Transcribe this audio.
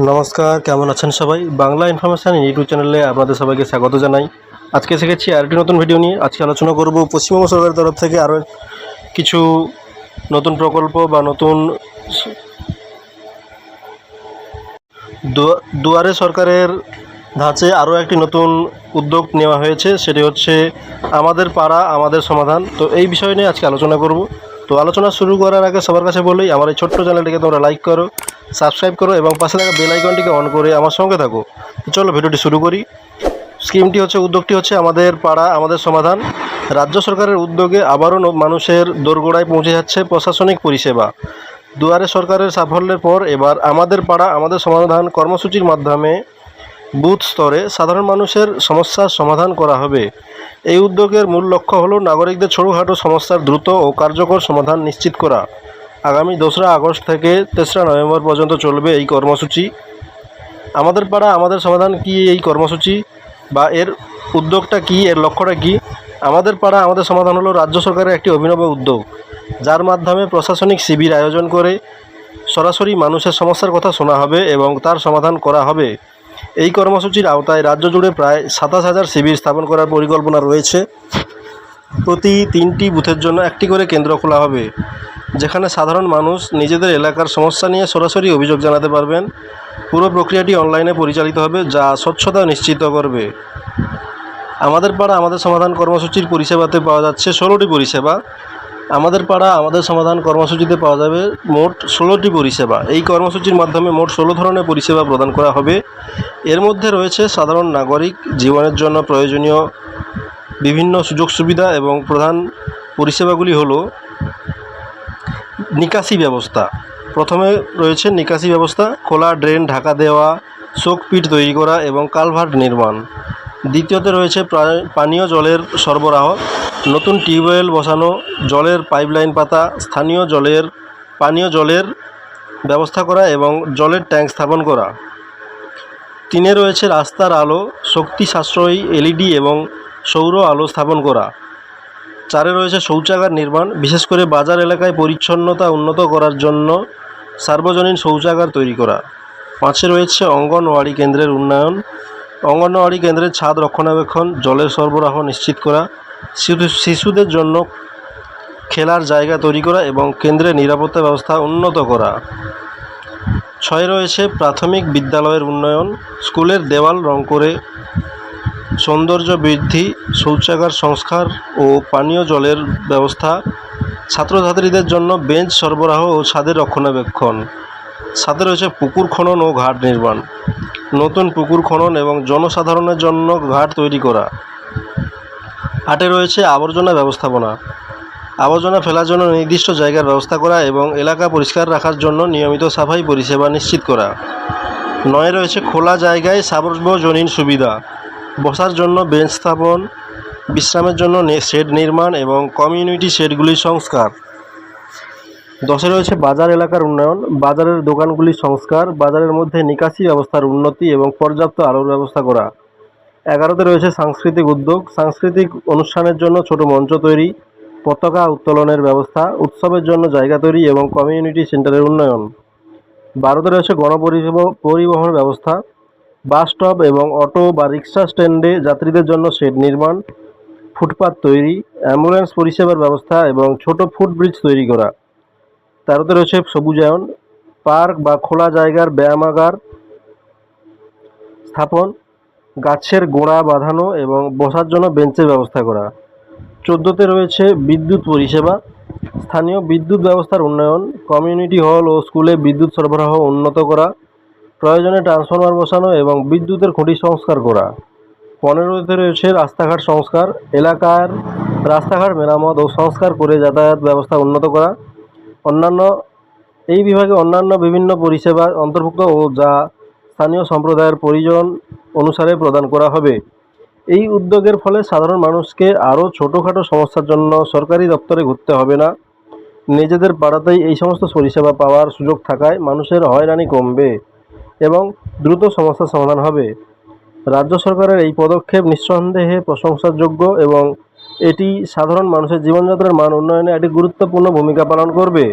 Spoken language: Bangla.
নমস্কার, কেমন আছেন সবাই? বাংলা ইনফরমেশান ইউটিউব চ্যানেলে আপনাদের সবাইকে স্বাগত জানাই। আজকে শিখেছি আরেকটি নতুন ভিডিও নিয়ে। আজকে আলোচনা করব পশ্চিমবঙ্গ সরকারের তরফ থেকে আরও কিছু নতুন প্রকল্প বা নতুন দুয়ারে সরকারের ধাঁচে আরও একটি নতুন উদ্যোগ নেওয়া হয়েছে, সেটি হচ্ছে আমাদের পাড়া, আমাদের সমাধান। তো এই বিষয় নিয়ে আজকে আলোচনা করব। তো আলোচনা শুরু করার আগে সবার কাছে বলি, আমার এই ছোট্ট চ্যানেলটিকে তোমরা লাইক করো সাবস্ক্রাইব করো এবং পাশে থাকা বেল আইকনটিকে অন করে আমার সঙ্গে থাকো। চলো ভিডিওটি শুরু করি। স্কিমটি হচ্ছে, উদ্যোগটি হচ্ছে আমাদের পাড়া, আমাদের সমাধান। রাজ্য সরকারের উদ্যোগে আবারও মানুষের দোরগোড়ায় পৌঁছে যাচ্ছে প্রশাসনিক পরিষেবা। দুয়ারে সরকারের সাফল্যের পর এবার আমাদের পাড়া, আমাদের সমাধান কর্মসূচির মাধ্যমে বুথ স্তরে সাধারণ মানুষের সমস্যার সমাধান করা হবে। এই উদ্যোগের মূল লক্ষ্য হলো নাগরিকদের ছোটোখাটো সমস্যার দ্রুত ও কার্যকর সমাধান নিশ্চিত করা। আগামী দোসরা আগস্ট থেকে তেসরা নভেম্বর পর্যন্ত চলবে এই কর্মসূচি। আমাদের পাড়া, আমাদের সমাধান কি এই কর্মসূচি বা এর উদ্যোগটা কি, এর লক্ষ্যটা কি? আমাদের পাড়া, আমাদের সমাধান হলো রাজ্য সরকারের একটি অভিনব উদ্যোগ, যার মাধ্যমে প্রশাসনিক শিবির আয়োজন করে সরাসরি মানুষের সমস্যার কথা শোনা হবে এবং তার সমাধান করা হবে। এই কর্মসূচির আওতায় রাজ্য জুড়ে প্রায় সাতাশ হাজার শিবির স্থাপন করার পরিকল্পনা রয়েছে। প্রতি তিনটি বুথের জন্য একটি করে কেন্দ্র খোলা হবে। যেখানে সাধারণ মানুষ নিজেদের এলাকার সমস্যা নিয়ে সরাসরি অভিযোগ জানাতে পারবেন। পুরো প্রক্রিয়াটি অনলাইনে পরিচালিত হবে, যা স্বচ্ছতা নিশ্চিত করবে। আমাদের পাড়া আমাদের সমাধান কর্মসূচির পরিষেবাতে পাওয়া যাচ্ছে ষোলোটি পরিষেবা। আমাদের পাড়া আমাদের সমাধান কর্মসূচিতে পাওয়া যাবে মোট ষোলোটি পরিষেবা। এই কর্মসূচির মাধ্যমে মোট ষোলো ধরনের পরিষেবা প্রদান করা হবে। এর মধ্যে রয়েছে সাধারণ নাগরিক জীবনের জন্য প্রয়োজনীয় বিভিন্ন সুযোগ সুবিধা এবং প্রধান পরিষেবাগুলি হলো নিকাশি ব্যবস্থা। প্রথমে রয়েছে নিকাশি ব্যবস্থা, খোলা ড্রেন, ঢাকা দেওয়া শোকপিট তৈরি করা এবং কালভার্ট নির্মাণ। দ্বিতীয়তে রয়েছে পানীয় জলের সরবরাহ, নতুন টিউবওয়েল বসানো, জলের পাইপলাইন পাতা, স্থানীয় জলের, পানীয় জলের ব্যবস্থা করা এবং জলের ট্যাঙ্ক স্থাপন করা। তিনে রয়েছে রাস্তার আলো, শক্তি সাশ্রয়ী এলইডি এবং সৌর আলো স্থাপন করা। চারে রয়েছে শৌচাগার নির্মাণ, বিশেষ করে বাজার এলাকায় পরিচ্ছন্নতা উন্নত করার জন্য সার্বজনীন শৌচাগার তৈরি করা। পাঁচে রয়েছে অঙ্গনওয়াড়ি কেন্দ্রের উন্নয়ন। অঙ্গনওয়াড়ি কেন্দ্রের ছাদ রক্ষণাবেক্ষণ, জলের সরবরাহ নিশ্চিত করা, শিশু- শিশুদের জন্য খেলার জায়গা তৈরি করা এবং কেন্দ্রের নিরাপত্তা ব্যবস্থা উন্নত করা। ছয় রয়েছে প্রাথমিক বিদ্যালয়ের উন্নয়ন, স্কুলের দেওয়াল রং করে সৌন্দর্য বৃদ্ধি, শৌচাগার সংস্কার ও পানীয় জলের ব্যবস্থা ছাত্রছাত্রীদের জন্য বেঞ্চ সরবরাহ ও ছাদের রক্ষণাবেক্ষণ। সাথে রয়েছে পুকুর খনন ও ঘাট নির্মাণ। নতুন পুকুর খনন এবং জনসাধারণের জন্য ঘাট তৈরি করা। আটে রয়েছে আবর্জনা ব্যবস্থাপনা। আবর্জনা ফেলার জন্য নির্দিষ্ট জায়গার ব্যবস্থা করা এবং এলাকা পরিষ্কার রাখার জন্য নিয়মিত সাফাই পরিষেবা নিশ্চিত করা। নয় রয়েছে খোলা জায়গায় সার্বজনীন সুবিধা। বসার জন্য বেঞ্চ স্থাপন, বিশ্রামের জন্য শেড নির্মাণ এবং কমিউনিটি শেডগুলির সংস্কার। দশে রয়েছে বাজার এলাকার উন্নয়ন। বাজারের দোকানগুলির সংস্কার, বাজারের মধ্যে নিকাশি ব্যবস্থার উন্নতি এবং পর্যাপ্ত আলোর ব্যবস্থা করা। এগারোতে রয়েছে সাংস্কৃতিক উদ্যোগ। সাংস্কৃতিক অনুষ্ঠানের জন্য ছোট মঞ্চ তৈরি, পতাকা উত্তোলনের ব্যবস্থা, উৎসবের জন্য জায়গা তৈরি এবং কমিউনিটি সেন্টারের উন্নয়ন। বারোতে রয়েছে গণপরিষেবা পরিবহন ব্যবস্থা। বাস স্টপ এবং অটো বা রিক্সা স্ট্যান্ডে যাত্রীদের জন্য শেড নির্মাণ, ফুটপাত তৈরি, অ্যাম্বুলেন্স পরিষেবার ব্যবস্থা এবং ছোট ফুটব্রিজ তৈরি করা। তারতে রয়েছে সবুজায়ন, পার্ক বা খোলা জায়গার ব্যায়ামাগার স্থাপন, গাছের গোড়া বাঁধানো এবং বসার জন্য বেঞ্চের ব্যবস্থা করা। চোদ্দোতে রয়েছে বিদ্যুৎ পরিষেবা, স্থানীয় বিদ্যুৎ ব্যবস্থার উন্নয়ন, কমিউনিটি হল ও স্কুলে বিদ্যুৎ সরবরাহ উন্নত করা প্রয়োজনে ট্রান্সফরমার বসানো এবং বিদ্যুতের খুঁটি সংস্কার করা। পনেরোতে রয়েছে রাস্তাঘাট সংস্কার, এলাকার রাস্তাঘাট মেরামত ও সংস্কার করে যাতায়াত ব্যবস্থা উন্নত করা। অন্যান্য, এই বিভাগে অন্যান্য বিভিন্ন পরিষেবা অন্তর্ভুক্ত ও যা স্থানীয় সম্প্রদায়ের পরিজন অনুসারে প্রদান করা হবে। এই উদ্যোগের ফলে সাধারণ মানুষকে আরও ছোটোখাটো সমস্যার জন্য সরকারি দপ্তরে ঘুরতে হবে না। নিজেদের পাড়াতেই এই সমস্ত পরিষেবা পাওয়ার সুযোগ থাকায় মানুষের হয়রানি কমবে। এবং দ্রুত সমস্যার সমাধান হবে। রাজ্য সরকারের এই পদক্ষেপ নিঃসন্দেহে প্রশংসাযোগ্য এবং এটি সাধারণ মানুষের জীবনযাত্রার মান উন্নয়নে একটি গুরুত্বপূর্ণ ভূমিকা পালন করবে।